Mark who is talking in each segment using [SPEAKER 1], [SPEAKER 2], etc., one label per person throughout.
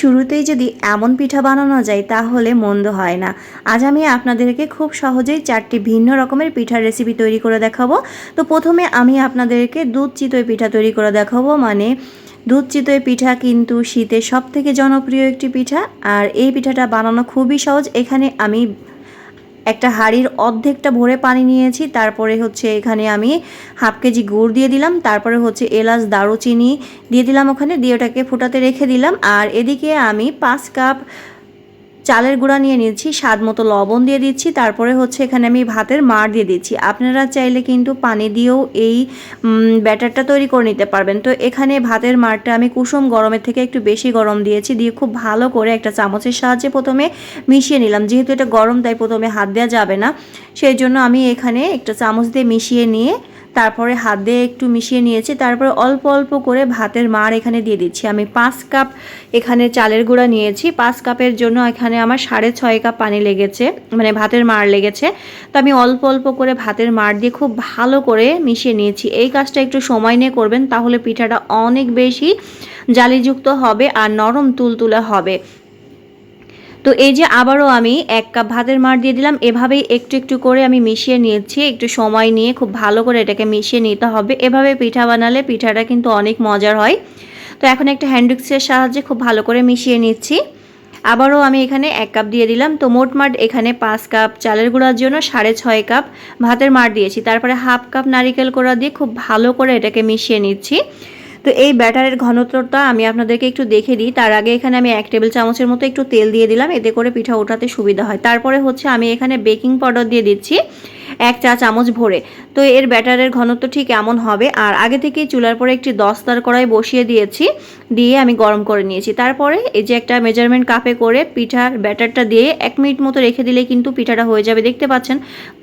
[SPEAKER 1] শুরুতেই যদি এমন পিঠা বানানো যায়, তাহলে মন্দ হয় না। আজ আমি আপনাদেরকে খুব সহজেই চারটি ভিন্ন রকমের পিঠার রেসিপি তৈরি করে দেখাবো। তো প্রথমে আমি আপনাদেরকে দুধ চিতই পিঠা তৈরি করে দেখাবো। মানে দুধ চিতই পিঠা কিন্তু শীতের সব থেকে জনপ্রিয় একটি পিঠা। আর এই পিঠাটা বানানো খুবই সহজ। এখানে আমি একটা হাঁড়ির অর্ধেকটা ভরে পানি নিয়েছি, তারপরে হচ্ছে এখানে আমি হাফ কেজি গুড় দিয়ে দিলাম, তারপরে হচ্ছে এলাচ দারুচিনি দিয়ে দিলাম ওখানে, দিয়ে ওটাকে ফোটাতে রেখে দিলাম, আর এদিকে আমি পাঁচ কাপ চালের গুঁড়া নিয়ে নিচ্ছি স্বাদ মতো লবণ দিয়ে দিচ্ছি, তারপরে হচ্ছে এখানে আমি ভাতের মার দিয়ে দিচ্ছি। আপনারা চাইলে কিন্তু পানি দিয়েও এই ব্যাটারটা তৈরি করে নিতে পারবেন। তো এখানে ভাতের মারটা আমি কুসুম গরমের থেকে একটু বেশি গরম দিয়েছি, দিয়ে খুব ভালো করে একটা চামচের সাহায্যে প্রথমে মিশিয়ে নিলাম। যেহেতু এটা গরম, তাই প্রথমে হাত দেওয়া যাবে না। সেই জন্য আমি এখানে একটা চামচ দিয়ে মিশিয়ে নিয়ে তারপরে হাত দিয়ে একটু মিশিয়ে নিয়েছি, তারপরে অল্প অল্প করে ভাতের মার এখানে দিয়ে দিচ্ছি। আমি পাঁচ কাপ এখানে চালের গুঁড়া নিয়েছি, পাঁচ কাপের জন্য এখানে আমার সাড়ে ছয় কাপ পানি লেগেছে মানে ভাতের মার লেগেছে। তো আমি অল্প অল্প করে ভাতের মার দিয়ে খুব ভালো করে মিশিয়ে নিয়েছি। এই কাজটা একটু সময় নিয়ে করবেন, তাহলে পিঠাটা অনেক বেশি জালিযুক্ত হবে আর নরম তুলতুলে হবে। তো এই যে আবারও আমি এক কাপ ভাতের মার দিয়ে দিলাম, এভাবেই একটু একটু করে আমি মিশিয়ে নিয়েছি, একটু সময় নিয়ে খুব ভালো করে এটাকে মিশিয়ে নিতে হবে। এভাবে পিঠা বানালে পিঠাটা কিন্তু অনেক মজার হয়। তো এখন একটা হ্যান্ডউইক্সের সাহায্যে খুব ভালো করে মিশিয়ে নিচ্ছি। আবারও আমি এখানে এক কাপ দিয়ে দিলাম। তো মোটমাট এখানে পাঁচ কাপ, চালের গুঁড়ার জন্য সাড়ে ছয় কাপ ভাতের মার দিয়েছি। তারপরে হাফ কাপ নারিকেল কোড়া দিয়ে খুব ভালো করে এটাকে মিশিয়ে নিচ্ছি। তো এই ব্যাটারের ঘনত্বটা আমি আপনাদেরকে একটু দেখে দিই। তার আগে এখানে আমি এক টেবিল চামচের মতো একটু তেল দিয়ে দিলাম, এতে করে পিঠা ওঠাতে সুবিধা হয়। তারপরে হচ্ছে আমি এখানে বেকিং পাউডার দিয়ে দিচ্ছি এক চা চামচ ভরে। তো এর ব্যাটারের ঘনত্ব ঠিক এমন হবে। আর আগে থেকেই চুলার পরে একটি দস্তার কড়াই বসিয়ে দিয়েছি, দিয়ে আমি গরম করে নিয়েছি। তারপরে এই যে একটা মেজারমেন্ট কাপে করে পিঠার ব্যাটারটা দিয়ে এক মিনিট মতো রেখে দিলে কিন্তু পিঠাটা হয়ে যাবে। দেখতে পাচ্ছেন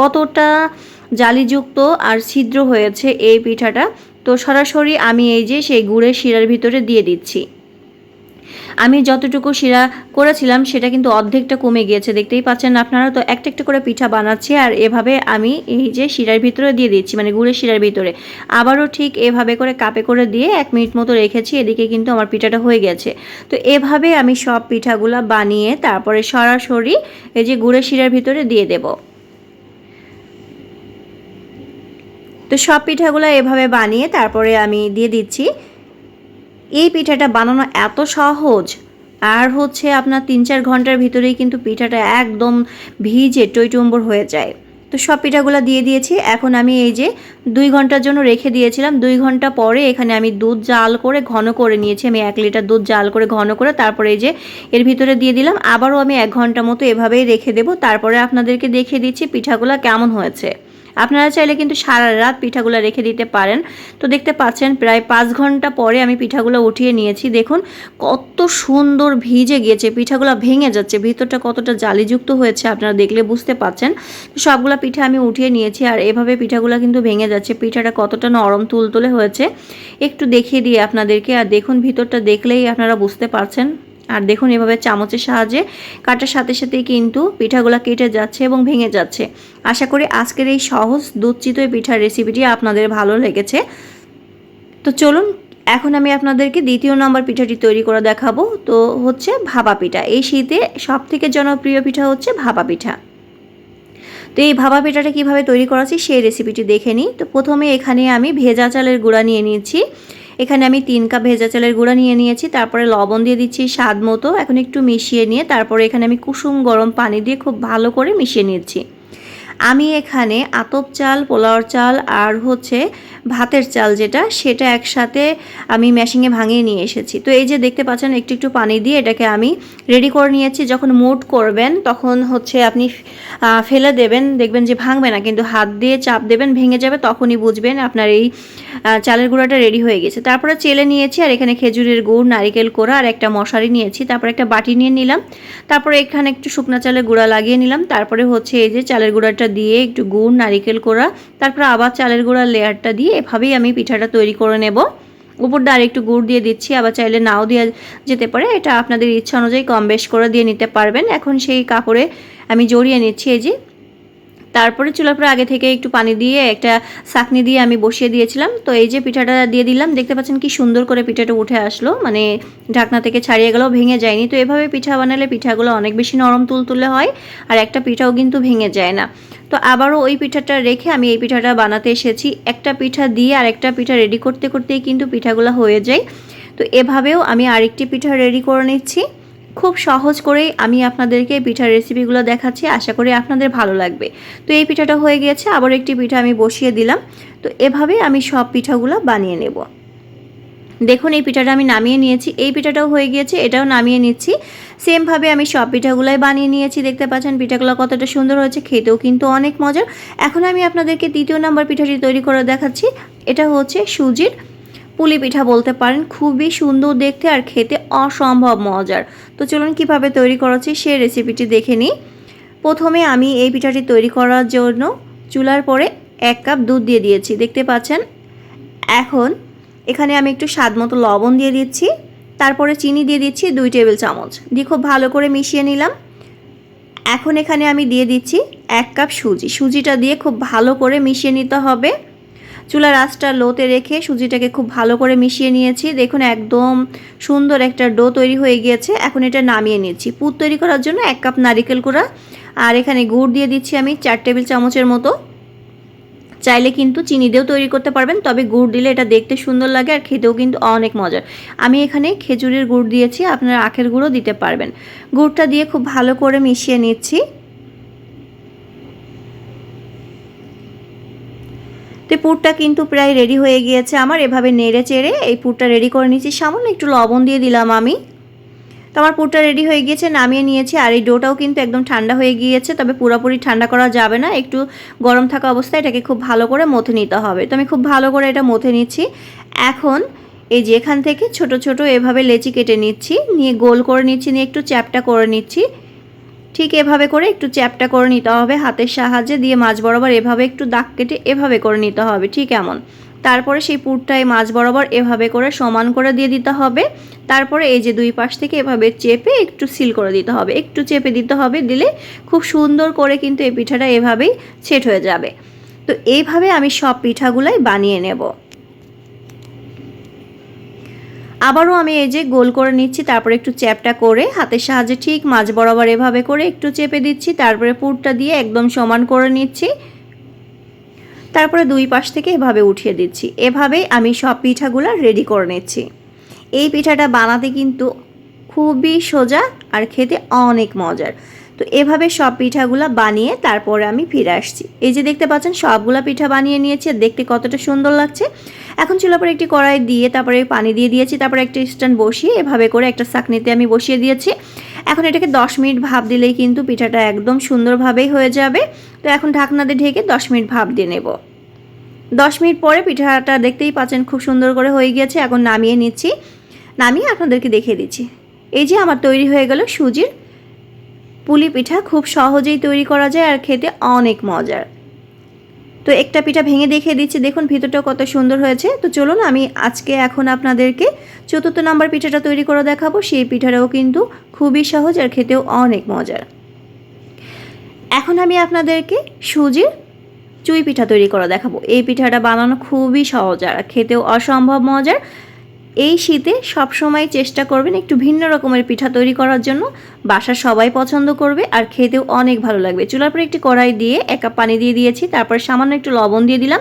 [SPEAKER 1] কতটা জালিযুক্ত আর ছিদ্র হয়েছে এই পিঠাটা। তো সরাসরি আমি এই যে সেই গুড়ের শিরার ভিতরে দিয়ে দিচ্ছি। আমি যতটুকু শিরা করেছিলাম, সেটা কিন্তু অর্ধেকটা কমে গিয়েছে, দেখতেই পাচ্ছেন আপনারা? তো একটা একটা করে পিঠা বানাচ্ছি আর এভাবে আমি এই যে শিরার ভিতরে দিয়ে দিচ্ছি মানে গুড়ের শিরার ভিতরে। আবারও ঠিক এভাবে করে কাপে করে দিয়ে এক মিনিট মতো রেখেছি, এদিকে কিন্তু আমার পিঠাটা হয়ে গেছে। তো এভাবে আমি সব পিঠাগুলা বানিয়ে তারপরে সরাসরি এই যে গুড়ের শিরার ভিতরে দিয়ে দেবো। তো সব পিঠাগুলো এভাবে বানিয়ে তারপরে আমি দিয়ে দিচ্ছি। এই পিঠাটা বানানো এত সহজ। আর হচ্ছে আপনার তিন চার ঘণ্টার ভিতরেই কিন্তু পিঠাটা একদম ভিজে টইটুম্বর হয়ে যায়। তো সব পিঠাগুলো দিয়ে দিয়েছি। এখন আমি এই যে দুই ঘণ্টার জন্য রেখে দিয়েছিলাম। দুই ঘণ্টা পরে এখানে আমি দুধ জাল করে ঘন করে নিয়েছি। আমি এক লিটার দুধ জাল করে ঘন করে তারপরে এই যে এর ভিতরে দিয়ে দিলাম। আবারও আমি এক ঘণ্টা মতো এভাবেই রেখে দেবো। তারপরে আপনাদেরকে দেখিয়ে দিচ্ছি পিঠাগুলো কেমন হয়েছে। আপনারা চাইলে কিন্তু সারা রাত পিঠাগুলো রেখে দিতে পারেন। তো দেখতে পাচ্ছেন, প্রায় পাঁচ ঘণ্টা পরে আমি পিঠাগুলো উঠিয়ে নিয়েছি। দেখুন, কত সুন্দর ভিজে গিয়েছে, পিঠাগুলো ভেঙে যাচ্ছে, ভিতরটা কতটা জালিযুক্ত হয়েছে আপনারা দেখলে বুঝতে পাচ্ছেন। সবগুলো পিঠা আমি উঠিয়ে নিয়েছি আর এভাবে পিঠাগুলো কিন্তু ভেঙে যাচ্ছে, পিঠাটা কতটা নরম তুলতুলে হয়েছে। একটু দেখিয়ে দিয়ে আপনাদেরকে, আর দেখুন ভিতরটা দেখলেই আপনারা বুঝতে পারছেন। আর দেখুন এভাবে চামচের সাহায্যে কাটার সাথে সাথেই কিন্তু পিঠাগুলো কেটে যাচ্ছে এবং ভেঙে যাচ্ছে। আশা করি আজকের এই সহজ দুধ পিঠার রেসিপিটি আপনাদের ভালো লেগেছে। তো চলুন, এখন আমি আপনাদেরকে দ্বিতীয় নম্বর পিঠাটি তৈরি করে দেখাবো। তো হচ্ছে ভাপা পিঠা। এই শীতে সব থেকে জনপ্রিয় পিঠা হচ্ছে ভাপা পিঠা। তো এই ভাপা পিঠাটা কীভাবে তৈরি করাছি সেই রেসিপিটি দেখে নিই। তো প্রথমে এখানে আমি ভেজা চালের গুঁড়া নিয়ে নিয়েছি। এখানে আমি তিন কাপ ভেজা চালের গুঁড়া নিয়ে নিয়েছি, তারপরে লবণ দিয়ে দিচ্ছি স্বাদ মতো। এখন একটু মিশিয়ে নিয়ে তারপরে এখানে আমি কুসুম গরম পানি দিয়ে খুব ভালো করে মিশিয়ে নিয়েছি আমি এখানে আতপ চাল, পোলাওর চাল আর হচ্ছে ভাতের চাল যেটা, সেটা একসাথে আমি মেশিংয়ে ভাঙিয়ে নিয়ে এসেছি। তো এই যে দেখতে পাচ্ছেন, একটু একটু পানি দিয়ে এটাকে আমি রেডি করে নিয়েছি। যখন মোট করবেন, তখন হচ্ছে আপনি ফেলে দেবেন, দেখবেন যে ভাঙবে না, কিন্তু হাত দিয়ে চাপ দেবেন, ভেঙে যাবে, তখনই বুঝবেন আপনার এই চালের গুঁড়াটা রেডি হয়ে গেছে। তারপরে চেলে নিয়েছি, আর এখানে খেজুরের গুড়, নারিকেল কোড়া, আর একটা মশারি নিয়েছি। তারপরে একটা বাটি নিয়ে নিলাম। তারপরে এখানে একটু শুকনো চালের গুঁড়া লাগিয়ে নিলাম। তারপরে হচ্ছে এই যে চালের গুঁড়াটা দিয়ে একটু গুড়, নারিকেল কোড়া তারপরে আবার চালের গুঁড়ার লেয়ারটা দিয়ে এভাবেই আমি পিঠাটা তৈরি করে নেব। উপর দিয়ে আরেকটু গুড় দিয়ে দিচ্ছি, আবার চাইলে নাও দিয়ে যেতে পারে। এটা আপনাদের ইচ্ছা অনুযায়ী কম বেশ করে দিয়ে নিতে পারবেন। এখন সেই কাপড়ে আমি জড়িয়ে নিচ্ছি এই যে তারপরে চুলার পরে আগে থেকে একটু পানি দিয়ে একটা চাকনি দিয়ে আমি বসিয়ে দিয়েছিলাম। তো এই যে পিঠাটা দিয়ে দিলাম, দেখতে পাচ্ছেন কি সুন্দর করে পিঠাটা উঠে আসলো। মানে ঢাকনা থেকে ছাড়িয়ে গেলেও ভেঙে যায়নি। তো এভাবে পিঠা বানালে পিঠাগুলো অনেক বেশি নরম তুলতুলে হয় আর একটা পিঠাও কিন্তু ভেঙে যায় না। তো আবারও ওই পিঠাটা রেখে আমি এই পিঠাটা বানাতে এসেছি। একটা পিঠা দিয়ে আর একটা পিঠা রেডি করতে, করতেই কিন্তু পিঠাগুলো হয়ে যায়। তো এভাবেও আমি আরেকটি পিঠা রেডি করে নিচ্ছি। খুব সহজ করেই আমি আপনাদেরকে পিঠার রেসিপিগুলো দেখাচ্ছি। আশা করি আপনাদের ভালো লাগবে। তো এই পিঠাটা হয়ে গিয়েছে, আবার একটি পিঠা আমি বসিয়ে দিলাম। তো এভাবে আমি সব পিঠাগুলো বানিয়ে নেব। দেখুন, এই পিঠাটা আমি নামিয়ে নিয়েছি। এই পিঠাটাও হয়ে গিয়েছে, এটাও নামিয়ে নিচ্ছি। সেমভাবে আমি সব পিঠাগুলোই বানিয়ে নিয়েছি। দেখতে পাচ্ছেন, পিঠাগুলো কতটা সুন্দর হয়েছে, খেতেও কিন্তু অনেক মজার। এখন আমি আপনাদেরকে তৃতীয় নাম্বার পিঠাটি তৈরি করে দেখাচ্ছি। এটা হচ্ছে সুজির পুলি পিঠা বলতে পারেন, খুবই সুন্দর দেখতে আর খেতে অসম্ভব মজার। তো চলুন কীভাবে তৈরি করাচ্ছি সেই রেসিপিটি দেখে নিই। প্রথমে আমি এই পিঠাটি তৈরি করার জন্য চুলার পরে এক কাপ দুধ দিয়ে দিয়েছি, দেখতে পাচ্ছেন? এখন এখানে আমি একটু স্বাদ মতো লবণ দিয়ে দিচ্ছি, তারপরে চিনি দিয়ে দিচ্ছি দুই টেবিল চামচ। দিয়ে খুব ভালো করে মিশিয়ে নিলাম। এখন এখানে আমি দিয়ে দিচ্ছি এক কাপ সুজি। সুজিটা দিয়ে খুব ভালো করে মিশিয়ে নিতে হবে। চুলার আঁচটা লোতে রেখে সুজিটাকে খুব ভালো করে মিশিয়ে নিয়েছি। দেখুন, একদম সুন্দর একটা ডো তৈরি হয়ে গিয়েছে। এখন এটা নামিয়ে নিচ্ছি। পুর তৈরি করার জন্য এক কাপ নারিকেল কুড়া আর এখানে গুড় দিয়ে দিচ্ছি আমি চার টেবিল চামচের মতো। চাইলে কিন্তু চিনি দিয়েও তৈরি করতে পারবেন, তবে গুড় দিলে এটা দেখতে সুন্দর লাগে আর খেতেও কিন্তু অনেক মজার আমি এখানে খেজুরের গুড় দিয়েছি, আপনারা আখের গুঁড়ও দিতে পারবেন। গুড়টা দিয়ে খুব ভালো করে মিশিয়ে নিচ্ছি। তো পুরটা কিন্তু প্রায় রেডি হয়ে গিয়েছে আমার। এভাবে নেড়ে চেড়ে এই পুরটা রেডি করে নিচ্ছি সামান্য একটু লবণ দিয়ে দিলাম আমি। তো আমার পুরটা রেডি হয়ে গিয়েছে, নামিয়ে নিয়েছি। আর এই ডোটাও কিন্তু একদম ঠান্ডা হয়ে গিয়েছে, তবে পুরোপুরি ঠান্ডা করা যাবে না। একটু গরম থাকা অবস্থায় এটাকে খুব ভালো করে মথে নিতে হবে। তো আমি খুব ভালো করে এটা মথে নিচ্ছি। এখন এই যে এখান থেকে ছোট ছোট এভাবে লেচি কেটে নিচ্ছি, নিয়ে গোল করে নিচ্ছি, নিয়ে একটু চ্যাপটা করে নিচ্ছি। ঠিক এভাবে করে একটু চ্যাপটা করে নিতে হবে, হাতের সাহায্যে দিয়ে মাছ বরাবর এভাবে একটু দাগ কেটে এভাবে করে নিতে হবে, ঠিক এমন। তারপরে সেই পুরটায় মাছ বরাবর এভাবে করে সমান করে দিয়ে দিতে হবে, তারপরে এই যে দুই পাশ থেকে এভাবে চেপে একটু সিল করে দিতে হবে, একটু চেপে দিতে হবে, দিলে খুব সুন্দর করে কিন্তু এই পিঠাটা এভাবেই সেট হয়ে যাবে। তো এইভাবে আমি সব পিঠাগুলাই বানিয়ে নেব। আবারও আমি এই যে গোল করে নিচ্ছি, তারপরে একটু চ্যাপটা করে হাতের সাহায্যে ঠিক মাছ বরাবর এভাবে করে একটু চেপে দিচ্ছি, তারপরে পুরটা দিয়ে একদম সমান করে নিচ্ছি। তারপরে দুই পাশ থেকে এভাবে উঠিয়ে দিচ্ছি। এভাবেই আমি সব পিঠাগুলো রেডি করে নিচ্ছি। এই পিঠাটা বানাতে কিন্তু খুবই সোজা আর খেতে অনেক মজার। তো এভাবে সব পিঠাগুলো বানিয়ে তারপরে আমি ফিরে আসছি। এই যে দেখতে পাচ্ছেন, সবগুলো পিঠা বানিয়ে নিয়েছি আর দেখতে কতটা সুন্দর লাগছে। এখন চুলার পরে একটি কড়াই দিয়ে তারপরে পানি দিয়ে দিয়েছি, তারপরে একটা স্ট্যান্ড বসিয়ে এভাবে করে একটা চাকনিতে আমি বসিয়ে দিয়েছি। এখন এটাকে দশ মিনিট ভাপ দিলেই কিন্তু পিঠাটা একদম সুন্দরভাবেই হয়ে যাবে। তো এখন ঢাকনা দিয়ে ঢেকে দশ মিনিট ভাপ দিয়ে নেব। দশ মিনিট পরে পিঠাটা দেখতেই পাচ্ছেন খুব সুন্দর করে হয়ে গিয়েছে। এখন নামিয়ে নিচ্ছি। নামিয়ে আপনাদেরকে দেখিয়ে দিচ্ছি। এই যে আমার তৈরি হয়ে গেল সুজির পুলি পিঠা খুব সহজেই তৈরি করা যায় আর খেতে অনেক মজার। তো একটা পিঠা ভেঙে দেখিয়ে দিচ্ছি, দেখুন ভিতরটা কত সুন্দর হয়েছে। তো চলুন আমি আজকে এখন আপনাদেরকে চতুর্থ নাম্বার পিঠাটা তৈরি করে দেখাবো। সেই পিঠাটাও কিন্তু খুবই সহজ আর খেতেও অনেক মজার। এখন আমি আপনাদেরকে সুজির চুই পিঠা তৈরি করে দেখাবো। এই পিঠাটা বানানো খুবই সহজ আর খেতেও অসম্ভব মজার। এই শীতে সবসময় চেষ্টা করবেন একটু ভিন্ন রকমের পিঠা তৈরি করার জন্য। বাসা সবাই পছন্দ করবে আর খেতেও অনেক ভালো লাগবে। চুলার পরে একটি কড়াই দিয়ে এক কাপ পানি দিয়ে দিয়েছি, তারপর সামান্য একটু লবণ দিয়ে দিলাম।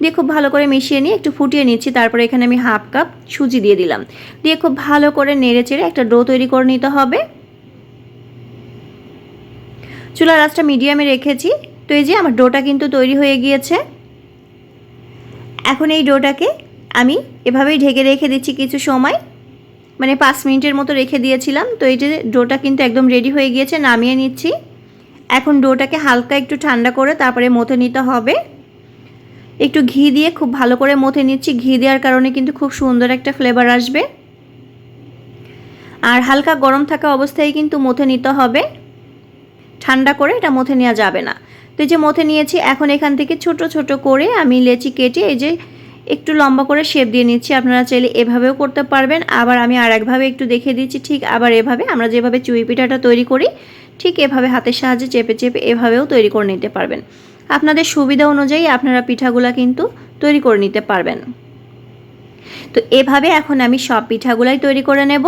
[SPEAKER 1] দিয়ে খুব ভালো করে মিশিয়ে নিয়ে একটু ফুটিয়ে নিচ্ছি, তারপরে এখানে আমি হাফ কাপ সুজি দিয়ে দিলাম। দিয়ে খুব ভালো করে নেড়ে চেড়ে একটা ডো তৈরি করে নিতে হবে। চুলার আঁচটা মিডিয়ামে রেখেছি, তো এই যে আমার ডোটা কিন্তু তৈরি হয়ে গিয়েছে। এখন এই ডোটাকে আমি এভাবেই ঢেকে রেখে দিচ্ছি কিছু সময়। মানে পাঁচ মিনিটের মতো রেখে দিয়েছিলাম। তো এই যে ডোটা কিন্তু একদম রেডি হয়ে গিয়েছে, নামিয়ে নিচ্ছি। এখন ডোটাকে হালকা একটু ঠান্ডা করে তারপরে মথে নিতে হবে। একটু ঘি দিয়ে খুব ভালো করে মথে নিচ্ছি। ঘি দেওয়ার কারণে কিন্তু খুব সুন্দর একটা ফ্লেভার আসবে। আর হালকা গরম থাকা অবস্থায় কিন্তু মথে নিতে হবে। ঠান্ডা করে এটা মথে নেওয়া যাবে না। তো এই যে মথে নিয়েছি, এখন এখান থেকে ছোট ছোট করে আমি লেচি কেটে এই যে একটু লম্বা করে শেপ দিয়ে নিচ্ছি। আপনারা চাইলে এভাবেও করতে পারবেন। আবার আমি আর একভাবে একটু দেখিয়ে দিচ্ছি, ঠিক আবার এভাবে। আমরা যেভাবে চুই পিঠাটা তৈরি করি, ঠিক এভাবে হাতের সাহায্যে চেপে চেপে এভাবেও তৈরি করে নিতে পারবেন। আপনাদের সুবিধা অনুযায়ী আপনারা পিঠাগুলা কিন্তু তৈরি করে নিতে পারবেন। তো এভাবে এখন আমি সব পিঠাগুলাই তৈরি করে নেব।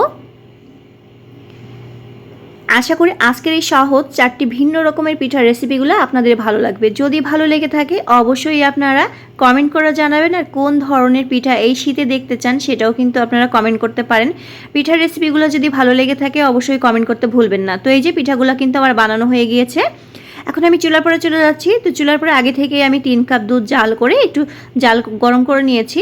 [SPEAKER 1] আশা করি আজকের এই সহজ চারটি ভিন্ন রকমের পিঠার রেসিপিগুলো আপনাদের ভালো লাগবে। যদি ভালো লেগে থাকে, অবশ্যই আপনারা কমেন্ট করে জানাবেন আর কোন ধরনের পিঠা এই শীতে দেখতে চান সেটাও কিন্তু আপনারা কমেন্ট করতে পারেন। পিঠার রেসিপিগুলো যদি ভালো লেগে থাকে, অবশ্যই কমেন্ট করতে ভুলবেন না। তো এই যে পিঠাগুলো কিন্তু আমার বানানো হয়ে গিয়েছে, এখন আমি চুলার পরে চলে যাচ্ছি। তো চুলার পরে আগে থেকে আমি তিন কাপ দুধ জাল করে একটু জাল গরম করে নিয়েছি।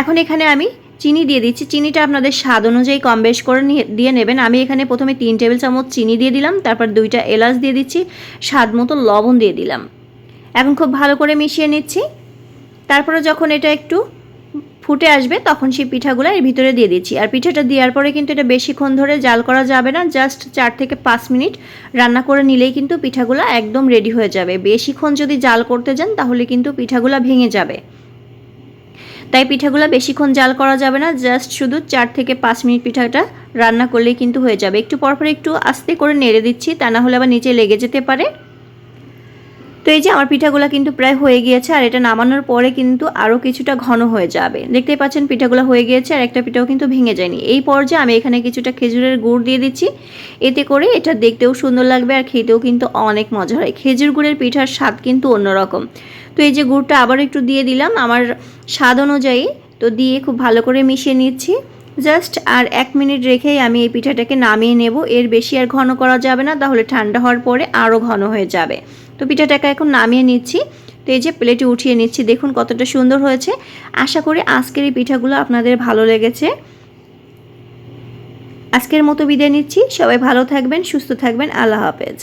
[SPEAKER 1] এখন এখানে আমি চিনি দিয়ে দিচ্ছি। চিনিটা আপনাদের স্বাদ অনুযায়ী কম বেশ করে দিয়ে নেবেন। আমি এখানে প্রথমে তিন টেবিল চামচ চিনি দিয়ে দিলাম, তারপর দুইটা এলাচ দিয়ে দিচ্ছি, স্বাদ মতো লবণ দিয়ে দিলাম। এখন খুব ভালো করে মিশিয়ে নিচ্ছি। তারপরে যখন এটা একটু ফুটে আসবে, তখন সেই পিঠাগুলো এর ভিতরে দিয়ে দিচ্ছি। আর পিঠাটা দেওয়ার পরে কিন্তু এটা বেশিক্ষণ ধরে জাল করা যাবে না, জাস্ট চার থেকে পাঁচ মিনিট রান্না করে নিলেই কিন্তু পিঠাগুলো একদম রেডি হয়ে যাবে। বেশিক্ষণ যদি জাল করতে যান, তাহলে কিন্তু পিঠাগুলো ভেঙে যাবে। তাই পিঠাগুলো বেশিক্ষণ জাল করা যাবে না জাস্ট শুধু চার থেকে পাঁচ মিনিট পিঠাটা রান্না করলেই কিন্তু হয়ে যাবে। একটু পরপর একটু আস্তে করে নেড়ে দিচ্ছি, তা না হলে আবার নিচে লেগে যেতে পারে। তো এই যে আমার পিঠাগুলো কিন্তু প্রায় হয়ে গিয়েছে, আর এটা নামানোর পরে কিন্তু আরও কিছুটা ঘন হয়ে যাবে। দেখতেই পাচ্ছেন পিঠাগুলো হয়ে গিয়েছে, আর একটা পিঠাও কিন্তু ভেঙে যায়নি। এই পর্যায়ে আমি এখানে কিছুটা খেজুরের গুড় দিয়ে দিচ্ছি। এতে করে এটা দেখতেও সুন্দর লাগবে, আর খেতেও কিন্তু অনেক মজা হয়। খেজুর গুড়ের পিঠার স্বাদ কিন্তু অন্যরকম। তো এই যে গুড়টা আবার একটু দিয়ে দিলাম, আমার স্বাদ অনুযায়ী। তো দিয়ে খুব ভালো করে মিশিয়ে নিচ্ছি। জাস্ট আর এক মিনিট রেখেই আমি এই পিঠাটাকে নামিয়ে নেব। এর বেশি আর ঘন করা যাবে না, তাহলে ঠান্ডা হওয়ার পরে আরও ঘন হয়ে যাবে। তো পিঠাটাকে এখন নামিয়ে নিচ্ছি। তো এই যে প্লেটে উঠিয়ে নিচ্ছি, দেখুন কতটা সুন্দর হয়েছে। আশা করি আজকের এই পিঠাগুলো আপনাদের ভালো লেগেছে। আজকের মতো বিদায় নিচ্ছি। সবাই ভালো থাকবেন, সুস্থ থাকবেন। আল্লাহ হাফেজ।